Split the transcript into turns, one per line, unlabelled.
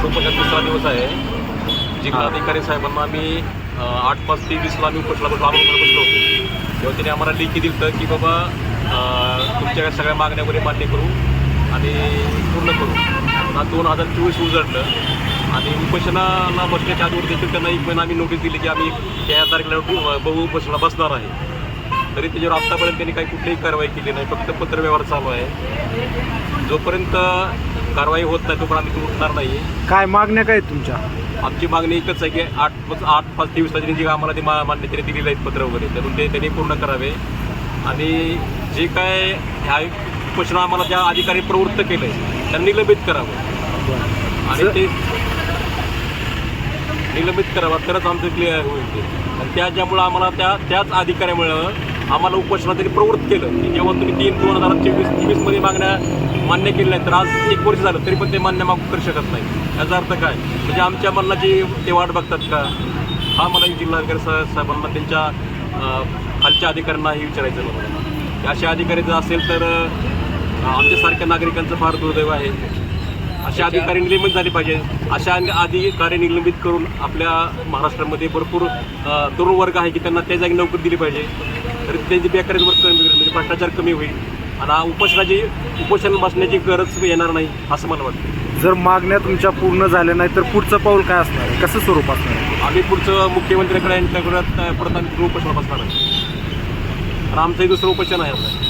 कराड उपोषण तिसरा दिवस आहे. जिल्हाधिकारी साहेबांना आम्ही आठ पाच ते वीसला आम्ही उपोषणा बसलो आंदोलनाला बसलो. होतो तेव्हा त्यांनी आम्हाला लेखी दिलं होतं की बाबा तुमच्याकडे तुमच्या सगळ्या मागण्या वगैरे मान्य करू आणि पूर्ण करू. आता दोन हजार चोवीस उजडलं आणि उपोषणाला बसण्याच्या आधीवर देखील त्यांना एक महिना आम्ही नोटीस दिली की आम्ही त्या तारखेला बहु उपोषणाला बसणार आहे. तरी त्याच्यावर आत्तापर्यंत त्यांनी काही कुठलीही कारवाई केली नाही फक्त पत्रव्यवहार चालू आहे. जोपर्यंत कारवाई होत नाही तोपर्यंत आम्ही इथून उठणार नाही
काय मागण्या काय आहेत तुमच्या?
आमची मागणी एकच आहे की आठ पाच आठ पाच तेवीस तारखेने जी आम्हाला ते मा- मान्य त्यांनी दिलेलं आहेत पत्र वगैरे त्यातून ते त्यांनी पूर्ण करावे. आणि जे काय ह्या उपोषण आम्हाला ज्या अधिकारी प्रवृत्त केलं आहे त्यांना निलंबित करावं. आणि ते निलंबित करावं तरच आमचं क्लिअर होईल ते. आणि त्या ज्यामुळं आम्हाला त्या त्याच अधिकाऱ्यामुळं आम्हाला उपोषणात त्यांनी प्रवृत्त केलं. की जेव्हा तुम्ही तीन दोन हजार चोवीस चोवीसमध्ये मागण्या मान्य केल्या आहेत तर आज एक वर्ष झालं तरी पण ते मान्य मागू करू शकत नाही. याचा अर्थ काय? म्हणजे आमच्या मनाची ते वाट बघतात का? हा मला जिल्हाधिकारी साहेबांना त्यांच्या खालच्या अधिकाऱ्यांना हे विचारायचं नव्हतं अशा अधिकारी जर असेल तर आमच्यासारख्या नागरिकांचं फार दुर्दैव आहे. अशा अधिकारी निलंबित झाले पाहिजे. अशा अधिकारी निलंबित करून आपल्या महाराष्ट्रामध्ये भरपूर तरुण वर्ग आहे की त्यांना त्या जागी नोकरी दिली पाहिजे. तर त्यांची बेकारी वर्ग कमी होईल म्हणजे भ्रष्टाचार कमी होईल. आणि उपोषणाची उपोषण बसण्याची गरज येणार नाही असं मला वाटतं.
जर मागण्या तुमच्या पूर्ण झाल्या नाही तर पुढचं पाऊल काय असणार आहे? कसं स्वरूप असणार आहे?
आम्ही पुढचं मुख्यमंत्र्यांकडे यांच्याकडे परत आम्ही उपोषण बसणार आहे. आणि आमचंही दुसरं उपोषण आहे आता.